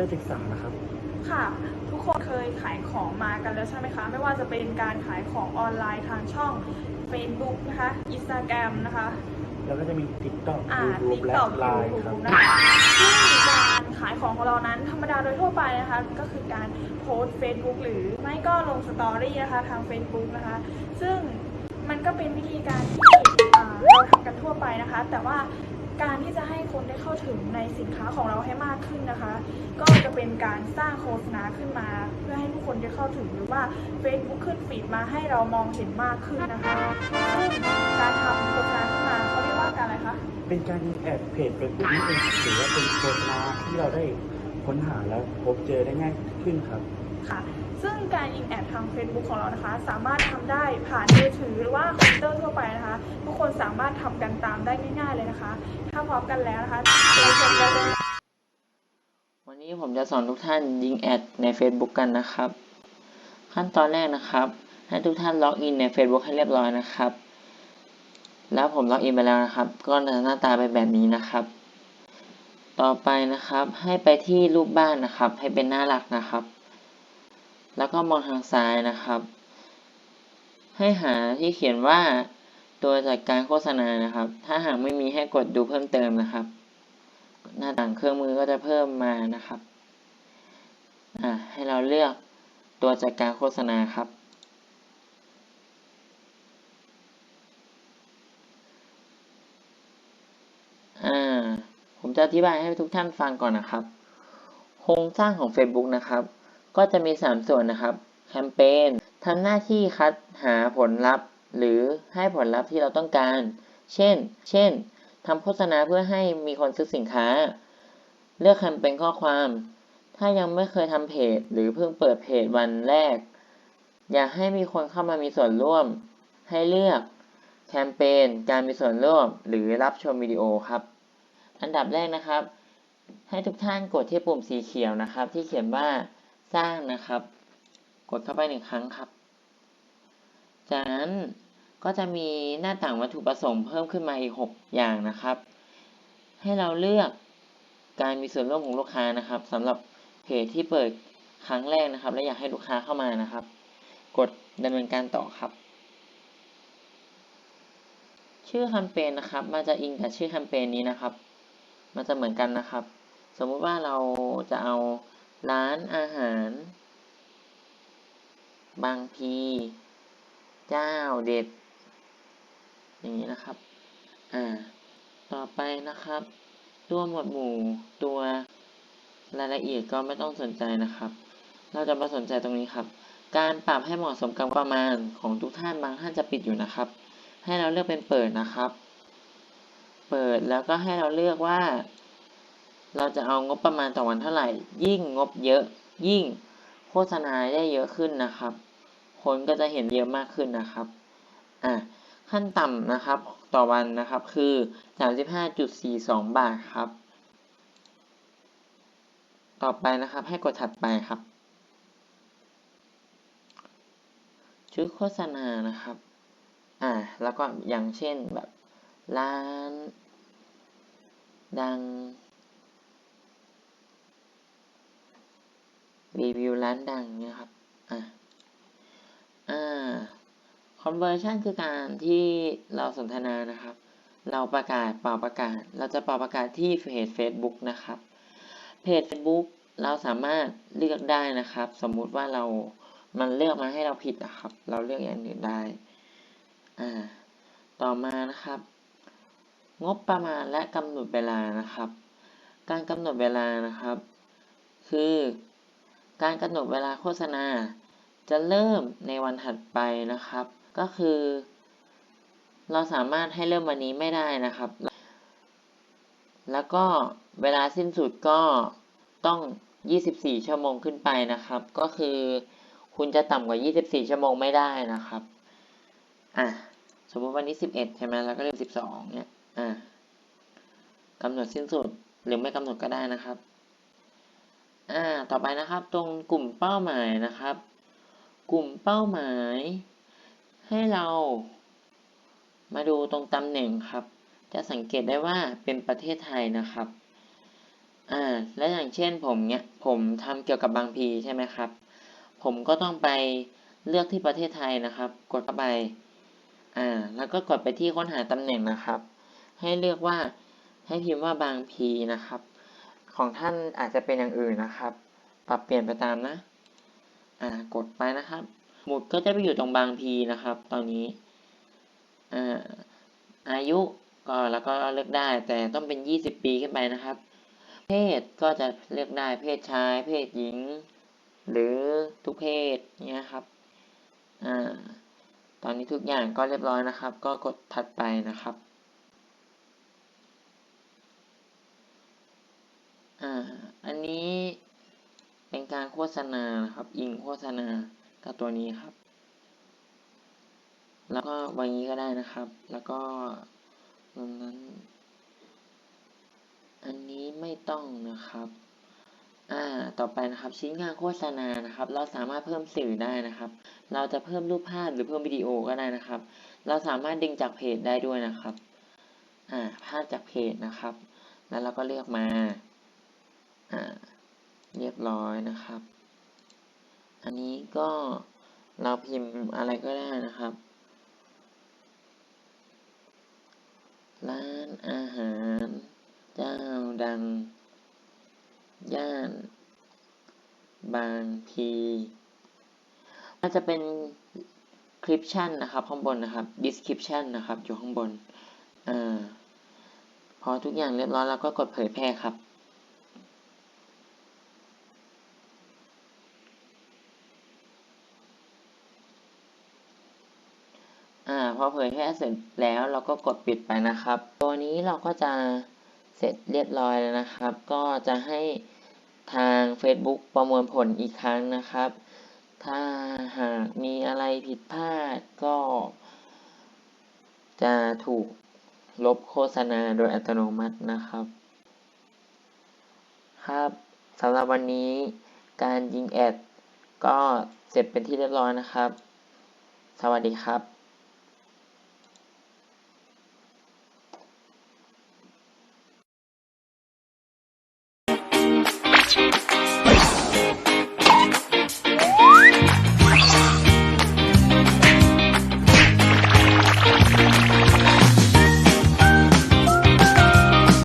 นะคะเป็นคอมพิวเตอร์ศึกษานะครับ ค่ะ ทุกคนเคยขายของมากันแล้วใช่ไหมคะ ไม่ว่าจะเป็นการขายของออนไลน์ทางช่อง Facebook นะคะ Instagram นะคะ แล้วก็จะมี TikTok อ่า YouTube และ TikTok Line ครับ YouTube นะคะซึ่งการขายของของเรานั้นธรรมดาโดยทั่วไปนะคะ ก็คือการโพสต์ Facebook หรือไม่ก็ลงสตอรี่นะคะทาง Facebook นะคะ ซึ่งมันก็เป็นวิธีการที่อ่าเราทำกันทั่วไปนะคะ แต่ว่า การที่จะให้คนได้เข้าถึงในสินค้าของเราให้มากขึ้นนะคะ ก็จะเป็นการสร้างโฆษณาขึ้นมา เพื่อให้ผู้คนได้เข้าถึงหรือว่า Facebook ขึ้นฟีดมาให้เรามองเห็นมากขึ้นนะคะซึ่งการทำโฆษณาขึ้นมาเขาเรียกว่าการอะไรคะเป็นการแอดเพจเฟซบุ๊กนี่เองหรือว่าเป็นโฆษณาที่เราได้ค้นหาแล้วพบเจอได้ง่ายขึ้นครับ ค่ะ ซึ่งการยิงแอดทาง Facebook ของเรานะคะ สามารถทำได้ผ่านมือถือหรือว่าคอมพิวเตอร์ทั่วไปนะคะ ทุกคนสามารถทำกันตามได้ง่ายๆเลยนะคะ ถ้าพร้อมกันแล้วนะคะเราชมกันเลยวันนี้ผมจะสอนทุกท่านยิงแอดใน Facebook กันนะครับ ขั้นตอนแรกนะครับ ให้ทุกท่านล็อกอินใน Facebook ให้เรียบร้อยนะครับ แล้วผมล็อกอินไปแล้วนะครับ ก็จะหน้าตาเป็นแบบนี้นะครับต่อไปนะครับให้ไปที่รูปบ้านนะครับ ให้เป็นหน้าหลักนะครับ แล้วก็มองทางซ้ายนะครับ ให้หาที่เขียนว่าตัวจัดการโฆษณานะครับ ถ้าหากไม่มีให้กดดูเพิ่มเติมนะครับ หน้าต่างเครื่องมือก็จะเพิ่มมานะครับอ่าให้เราเลือกตัวจัดการโฆษณาครับอ่าผมจะอธิบายให้ทุกท่านฟังก่อนนะครับ โครงสร้างของ Facebook นะครับ ก็จะมี 3 ส่วนนะครับ แคมเปญทำหน้าที่คัดหาผลลัพธ์ หรือให้ผลลัพธ์ที่เราต้องการ เช่น เช่นทำโฆษณาเพื่อให้มีคนซื้อสินค้า เลือกแคมเปญข้อความ ถ้ายังไม่เคยทำเพจ หรือเพิ่งเปิดเพจวันแรก อยากให้มีคนเข้ามามีส่วนร่วม ให้เลือกแคมเปญการมีส่วนร่วม หรือรับชมวิดีโอครับ อันดับแรกนะครับ ให้ทุกท่านกดที่ปุ่มสีเขียวนะครับ ที่เขียนว่า สร้างนะครับ กดเข้าไปหนึ่งครั้งครับ จากนั้นก็จะมีหน้าต่างวัตถุประสงค์เพิ่มขึ้นมาอีก 6 อย่างนะครับ ให้เราเลือกการมีส่วนร่วมของลูกค้านะครับสำหรับเพจที่เปิดครั้งแรกนะครับ และอยากให้ลูกค้าเข้ามานะครับ กดดำเนินการต่อครับ ชื่อแคมเปญนะครับ มันจะอิงกับชื่อแคมเปญนี้นะครับ มันจะเหมือนกันนะครับ สมมุติว่าเราจะเอา ร้านอาหาร บางพี เจ้าเด็ด อย่างนี้นะครับ อ่า ต่อไปนะครับ ตัวหมวดหมู่ตัวรายละเอียดก็ไม่ต้องสนใจนะครับ เราจะมาสนใจตรงนี้ครับ การปรับให้เหมาะสมกับประมาณของทุกท่านบางท่านจะปิดอยู่นะครับ ให้เราเลือกเป็นเปิดนะครับ เปิดแล้วก็ให้เราเลือกว่า เราจะเอางบประมาณต่อวันเท่าไหร่ ยิ่งงบเยอะยิ่งโฆษณาได้เยอะขึ้นนะครับ คนก็จะเห็นเยอะมากขึ้นนะครับอะขั้นต่ำนะครับต่อวันนะครับคือ 35.42 บาทครับ ต่อไปนะครับให้กดถัดไปครับชุดโฆษณานะครับ อ่า แล้วก็อย่างเช่นแบบ ร้าน ดัง รีวิวร้านดังเนี่ยครับ อ่าอ่า conversion คือการที่เราสนทนานะครับ เราประกาศเป่าประกาศ เราจะเป่าประกาศที่เพจ Facebook นะครับ เพจ Facebook เราสามารถเลือกได้นะครับ สมมุติว่าเรา มันเลือกมาให้เราผิดนะครับ เราเลือกอย่างอื่นได้ อ่า ต่อมานะครับ งบประมาณและกำหนดเวลานะครับ การกำหนดเวลานะครับ คือ การกำหนดเวลาโฆษณา จะเริ่มในวันถัดไปนะครับ ก็คือ เราสามารถให้เริ่มวันนี้ไม่ได้นะครับ แล้วก็เวลาสิ้นสุดก็ต้อง 24 ชั่วโมงขึ้นไปนะครับ ก็คือคุณจะต่ำกว่า 24 ชั่วโมงไม่ได้นะครับ อะ สมมติวันนี้ 11 ใช่ไหมแล้วก็เริ่ม12 เนี่ย อะกำหนดสิ้นสุดหรือไม่กำหนดก็ได้นะครับ อ่าต่อไปนะครับตรงกลุ่มเป้าหมายนะครับ กลุ่มเป้าหมาย ให้เรา มาดูตรงตำแหน่งครับ จะสังเกตได้ว่าเป็นประเทศไทยนะครับอ่าและอย่างเช่นผมเนี้ยผมทำเกี่ยวกับบางพีใช่ไหมครับ ผมก็ต้องไปเลือกที่ประเทศไทยนะครับ กดเข้าไปอ่าแล้วก็กดไปที่ค้นหาตำแหน่งนะครับ ให้เลือกว่าให้พิมพ์ว่าบางพีนะครับ ของท่านอาจจะเป็นอย่างอื่นนะครับ ปรับเปลี่ยนไปตามนะ อ่ากดไปนะครับ หมุดก็จะไปอยู่ตรงบางพีนะครับ ตอนนี้ อ่าอายุก็แล้วก็เลือกได้แต่ต้องเป็น 20 ปีขึ้นไปนะครับ เพศก็จะเลือกได้เพศชาย เพศหญิง หรือทุกเพศเนี้ยครับอ่าตอนนี้ทุกอย่างก็เรียบร้อยนะครับ ก็กดถัดไปนะครับ อ่า อันนี้เป็นการโฆษณานะครับ อิงโฆษณากับตัวนี้ครับ แล้วก็วันนี้ก็ได้นะครับ แล้วก็ตรงนั้น อันนี้ไม่ต้องนะครับ อ่า ต่อไปนะครับชิ้นงานโฆษณานะครับ เราสามารถเพิ่มสื่อได้นะครับ เราจะเพิ่มรูปภาพหรือเพิ่มวิดีโอก็ได้นะครับ เราสามารถดึงจากเพจได้ด้วยนะครับ อ่า ภาพจากเพจนะครับ แล้วเราก็เลือกมา อ่าเรียบร้อยนะครับ อันนี้ก็เราพิมพ์อะไรก็ได้นะครับ ร้านอาหาร เจ้าดัง ย่าน บางพีมันจะเป็นคลิปชั่นนะครับ ข้างบนนะครับ description นะครับ อยู่ข้างบนอ่าพอทุกอย่างเรียบร้อยแล้วก็กดเผยแพร่ครับ พอเผยแพร่เสร็จแล้วเราก็กดปิดไปนะครับ ตัวนี้เราก็จะเสร็จเรียบร้อยแล้วนะครับ ก็จะให้ทาง Facebook ประมวลผลอีกครั้งนะครับ ถ้าหากมีอะไรผิดพลาดก็ จะถูกลบโฆษณาโดยอัตโนมัตินะครับ ครับสำหรับวันนี้การยิงแอดก็เสร็จเป็นที่เรียบร้อยนะครับ สวัสดีครับ